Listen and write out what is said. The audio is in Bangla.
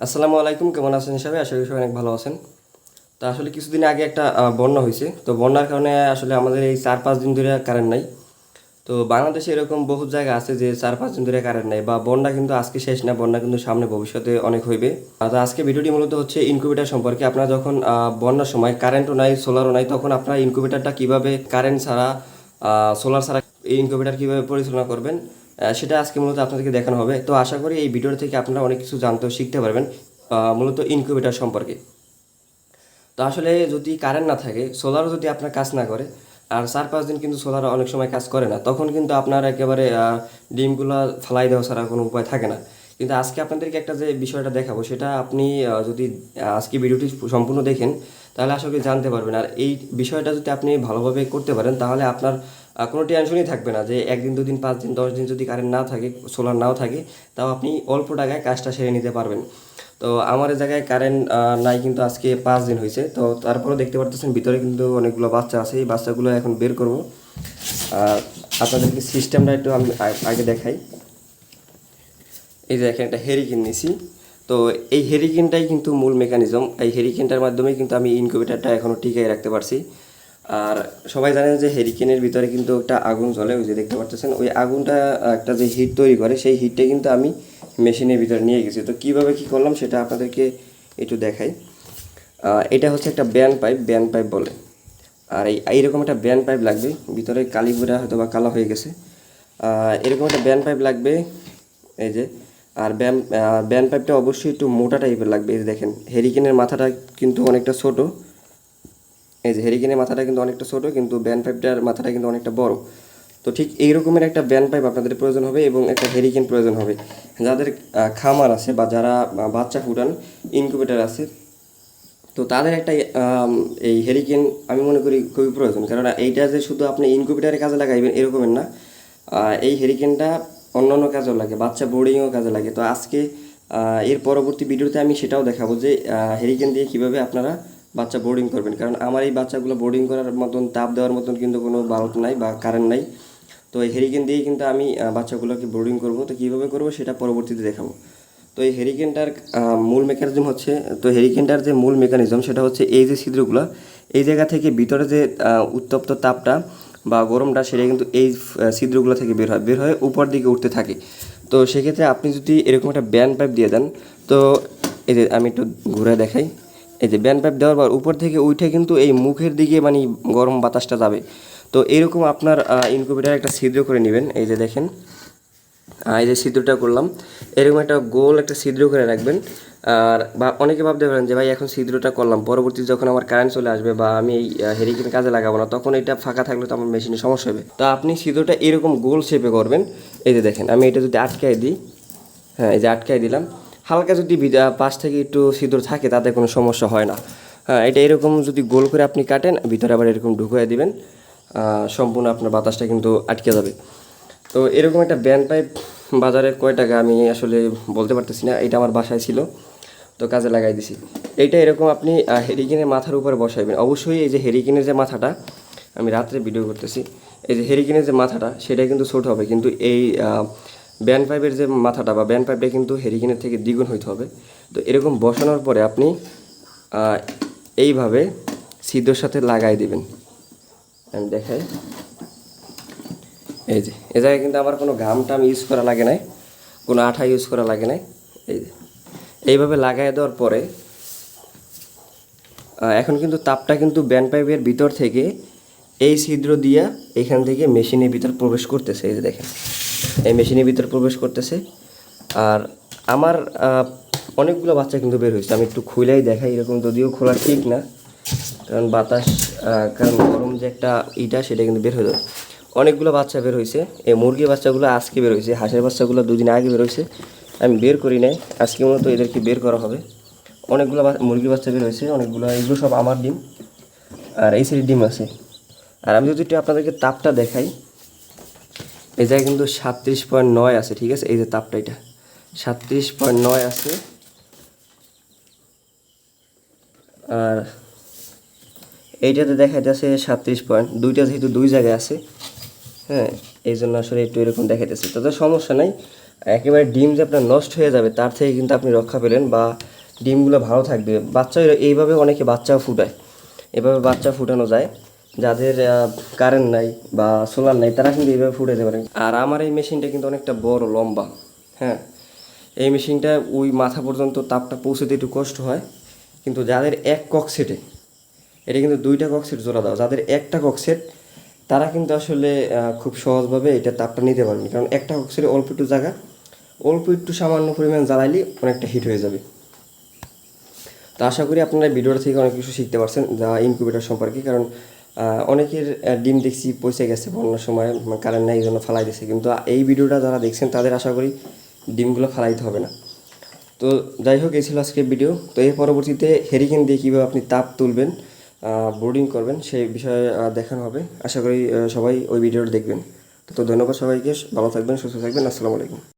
আসসালামু আলাইকুম, কেমন আছেন হিসাবে আশা করি সবাই অনেক ভালো আছেন। তো আসলে কিছুদিন আগে একটা বন্যা হয়েছে। তো বন্যার কারণে আসলে আমাদের এই চার পাঁচ দিন ধরে কারেন্ট নাই। তো বাংলাদেশে এরকম বহু জায়গা আছে যে চার পাঁচ দিন ধরে কারেন্ট নাই বা বন্যা কিন্তু আজকে শেষ না, বন্যা কিন্তু সামনে ভবিষ্যতে অনেক হইবে। তো আজকে ভিডিওটি মূলত হচ্ছে ইনকিউবেটার সম্পর্কে। আপনারা যখন বন্যার সময় কারেন্টও নাই সোলারও নাই, তখন আপনারা ইনকিউবেটারটা কীভাবে কারেন্ট ছাড়া সোলার ছাড়া এই ইনকিউবেটার কীভাবে পরিচালনা করবেন? সেটা আজকে মূলত আপনাদেরকে দেখানো হবে। তো আশা করি এই ভিডিও থেকে আপনারা অনেক কিছু জানতে শিখতে পারবেন মূলত ইনকিউবেটার সম্পর্কে। তো আসলে যদি কারেন্ট না থাকে সোলারও যদি আপনার কাজ না করে, আর চার পাঁচ দিন কিন্তু সোলার অনেক সময় কাজ করে না, তখন কিন্তু আপনার একেবারে ডিমগুলো ফালাই দেওয়া ছাড়া কোনো উপায় থাকে না। কিন্তু আজকে আপনাদেরকে একটা যে বিষয়টা দেখাবো, সেটা আপনি যদি আজকে ভিডিওটি সম্পূর্ণ দেখেন, তাহলে আসলে জানতে পারবেন। আর এই বিষয়টা যদি আপনি ভালোভাবে করতে পারেন, তাহলে আপনার কোনো টেনশনই থাকবে না যে একদিন, দুদিন পাঁচ দিন দশ দিন যদি কারেন্ট না থাকে সোলার নাও থাকে, তাও আপনি অল্প টাকায় কাজটা সেরে নিতে পারবেন। তো আমার জায়গায় কারেন্ট নাই কিন্তু আজকে পাঁচ দিন হয়েছে। তো তারপরেও দেখতে পারতেছেন, ভিতরে কিন্তু অনেকগুলো বাচ্চা আছে। এই বাচ্চাগুলো এখন বের করব। আর আপনাদেরকে সিস্টেমটা একটু আমি আগে দেখাই। এই যে এখানে একটা হেরিকেন নিছি। তো এই হেরিকেনটাই কিন্তু মূল মেকানিজম এই হেরিকেনটার মাধ্যমে কিন্তু আমি ইনকিউবেটারটা এখনও টিকাই রাখতে পারছি। আর সবাই জানেন যে হেরিকেনের ভিতরে কিন্তু একটা আগুন জ্বলে, ওই যে দেখতে পাচ্ছেন, ওই আগুনটা একটা যে হিট তৈরি করে, সেই হিটটা কিন্তু আমি মেশিনের ভিতরে নিয়ে গেছি। তো কীভাবে কি করলাম সেটা আপনাদেরকে একটু দেখাই। এটা হচ্ছে একটা ব্যান পাইপ ব্যান পাইপ বলে। আর এই, এইরকম একটা ব্যান পাইপ লাগবে, ভিতরে কালিগুড়া হয়তো বা কালো হয়ে গেছে। এরকম একটা ব্যান পাইপ লাগবে, এই যে, আর ব্যান ব্যান পাইপটা অবশ্যই একটু মোটা টাইপের লাগবে, এই দেখেন হেরিকেনের মাথাটা কিন্তু অনেকটা ছোট। এই যে হেরিকেনের মাথাটা কিন্তু অনেকটা ছোটো, কিন্তু ব্যান পাইপটার মাথাটা কিন্তু অনেকটা বড়। তো ঠিক এই রকমের একটা ব্যান পাইপ আপনাদের প্রয়োজন হবে এবং একটা হেরিকেন প্রয়োজন হবে। যাদের খামার আছে বা যারা বাচ্চা ফুটান ইনকিউবেটার আছে, তো তাদের একটা এই হেরিকেন আমি মনে করি খুবই প্রয়োজন। কারণ এইটা যে শুধু আপনি ইনকিউবেটারে কাজে লাগাইবেন, এরকমের না। এই হেরিকেনটা অন্য অন্য কাজেও লাগে, বাচ্চা বোর্ডিংও কাজে লাগে। তো আজকে এর পরবর্তী ভিডিওতে আমি সেটাও দেখাবো যে হেরিকেন দিয়ে কীভাবে আপনারা বাচ্চা বোর্ডিং করবেন। কারণ আমার এই বাচ্চাগুলো বোর্ডিং করার মতন, তাপ দেওয়ার মতন কিন্তু কোনো বাল্ব নাই বা কারেন্ট নাই। তো এই হেরিকেন দিয়েই কিন্তু আমি বাচ্চাগুলোকে বোর্ডিং করব। তো কীভাবে করব সেটা পরবর্তীতে দেখাবো। তো এই হেরিকেনটার মূল মেকানিজম হচ্ছে, তো হেরিকেনটার যে মূল মেকানিজম সেটা হচ্ছে এই যে ছিদ্রগুলো, এই জায়গা থেকে ভিতরে যে উত্তপ্ত তাপটা বা গরমটা সেটা কিন্তু এই ছিদ্রগুলো থেকে বের হয়, বের হয়ে উপর দিকে উঠতে থাকে। তো সেক্ষেত্রে আপনি যদি এরকম একটা ব্যান পাইপ দিয়ে দেন, তো এই যে আমি একটু ঘুরে দেখাই। এই যে ব্যান পাইপ দেওয়ার পর উপর থেকে উঠে কিন্তু এই মুখের দিকে মানে গরম বাতাসটা যাবে। তো এরকম আপনার ইনকিউবেটার একটা ছিদ্র করে নেবেন। এই যে দেখেন এই যে ছিদ্রটা করলাম। এরকম একটা গোল একটা ছিদ্র করে রাখবেন। আর বা অনেকে ভাবতে পারেন যে, ভাই, এখন ছিদ্রটা করলাম। পরবর্তী যখন আমার কারেন্ট চলে আসবে বা আমি এই হেরিকেন কাজে লাগাবো না, তখন এটা ফাঁকা থাকলে তো আমার মেশিনে সমস্যা হবে। তো আপনি ছিদ্রটা এরকম গোল শেপে করবেন। এই যে দেখেন, আমি এটা যদি আটকায় দিই হ্যাঁ এই যে আটকায় দিলাম। হালকা যদি পাশ থেকে একটু ছিদ্র থাকে, তাতে কোনো সমস্যা হয় না। হ্যাঁ এটা এরকম যদি গোল করে আপনি কাটেন, ভিতরে আবার এরকম ঢুকিয়ে দিবেন সম্পূর্ণ আপনার বাতাসটা কিন্তু আটকে যাবে। তো এরকম একটা ব্যান্ড পাইপ বাজারে কয় টাকা আমি আসলে বলতে পারতেছি না, এটা আমার বাসায় ছিল, তো কাজে লাগাই দিছি। এইটা এরকম আপনি হেরিকেনের মাথার উপরে বসাইবেন। অবশ্যই এই যে হেরিকেনের যে মাথাটা, আমি রাত্রে ভিডিও করতেছি, এই যে হেরিকেনের যে মাথাটা, সেটা কিন্তু ছোট হবে, কিন্তু এই ব্যান্ড পাইপের যে মাথাটা বা ব্যান্ড পাইপটা কিন্তু হেরিকেনের থেকে দ্বিগুণ হইতে হবে। তো এরকম বসানোর পরে আপনি এইভাবে সিদ্ধর সাথে লাগাই দিবেন। আমি দেখাই। এই যে, এ জায়গায় কিন্তু আমার কোনো ঘাম টাম ইউজ করা লাগে নাই, কোনো আঠা ইউজ করা লাগে নাই। এই যে, এইভাবে লাগাই দেওয়ার পরে এখন কিন্তু তাপটা কিন্তু ব্যান্ড পাইপের ভিতর থেকে এই ছিদ্র দিয়া এখান থেকে মেশিনের ভিতর প্রবেশ করতেছে। এই যে দেখেন। এই মেশিনের ভিতর প্রবেশ করতেছে। আর আমার অনেকগুলো বাচ্চা কিন্তু বের হয়েছে। আমি একটু খুলেই দেখাই, এরকম যদিও খোলা ঠিক না। কারণ বাতাস কারণ গরম যে একটা ইটা, সেটা কিন্তু বের হয়ে অনেকগুলো বাচ্চা বের হয়েছে। এই মুরগি বাচ্চাগুলো আজকে বের হয়েছে, হাঁসের বাচ্চাগুলো দুদিন আগে বের হয়েছে। আমি বের করি নাই। আজকে মূলত এদেরকে বের করা হবে। অনেকগুলো মুরগি বাচ্চা বের হয়েছে, অনেকগুলো, এগুলো সব আমার ডিম। আর এই সাইডের ডিম আছে। আর আমি যদি একটু আপনাদেরকে তাপটা দেখাই এই জায়গায় কিন্তু সাতত্রিশ পয়েন্ট নয় আছে, ঠিক আছে? এই যে তাপটা এটা। সাতত্রিশ পয়েন্ট নয় আছে। আর এইটাতে দেখা যাচ্ছে সাতত্রিশ পয়েন্ট। দুইটা যেহেতু দুই জায়গায় আছে হ্যাঁ? এই জন্য আসলে একটু এরকম দেখাইতেছে। তাতে সমস্যা নাই। একেবারে ডিম যে আপনার নষ্ট হয়ে যাবে, তার থেকে কিন্তু আপনি রক্ষা পেলেন বা ডিমগুলো ভালো থাকবে। বাচ্চা এইভাবে অনেকে বাচ্চাও ফুটায়। এভাবে বাচ্চা ফুটানো যায়। যাদের কারেন্ট নাই বা সোলার নাই, তারা কিন্তু এইভাবে ফুটাতে পারে। আর আমার এই মেশিনটা কিন্তু অনেকটা বড়, লম্বা হ্যাঁ? এই মেশিনটা ওই মাথা পর্যন্ত তাপটা পৌঁছতে একটু কষ্ট হয়। কিন্তু যাদের এক কক সেটে এটা কিন্তু দুইটা কক সেট জোড়া দাও, যাদের একটা কক সেট তারা কিন্তু আসলে খুব সহজভাবে এটা তাপটা নিতে পারবে কারণ একটা কক সেটে অল্প একটু জায়গা, অল্প একটু সামান্য পরিমাণ জ্বালাইলে অনেকটা হিট হয়ে যাবে। তো আশা করি আপনারা ভিডিওটা থেকে অনেক কিছু শিখতে পারছেন যা ইনকিউবেটার সম্পর্কে, কারণ অনেকের ডিম দেখছি পয়সা গেছে বন্যার সময় কারেন্ট নাই এই জন্য ফালাই দিছে কিন্তু এই ভিডিওটা যারা দেখছেন, তাদের আশা করি ডিমগুলো ফালাইতে হবে না। তো যাই হোক, এই ছিল আজকের ভিডিও। তো এর পরবর্তীতে হেরিকেন দিয়ে কীভাবে আপনি তাপ তুলবেন বোর্ডিং করবেন, সেই বিষয়ে দেখানো হবে। আশা করি সবাই ওই ভিডিওটা দেখবেন। তো ধন্যবাদ সবাইকে, ভালো থাকবেন, সুস্থ থাকবেন, আসসালামু আলাইকুম।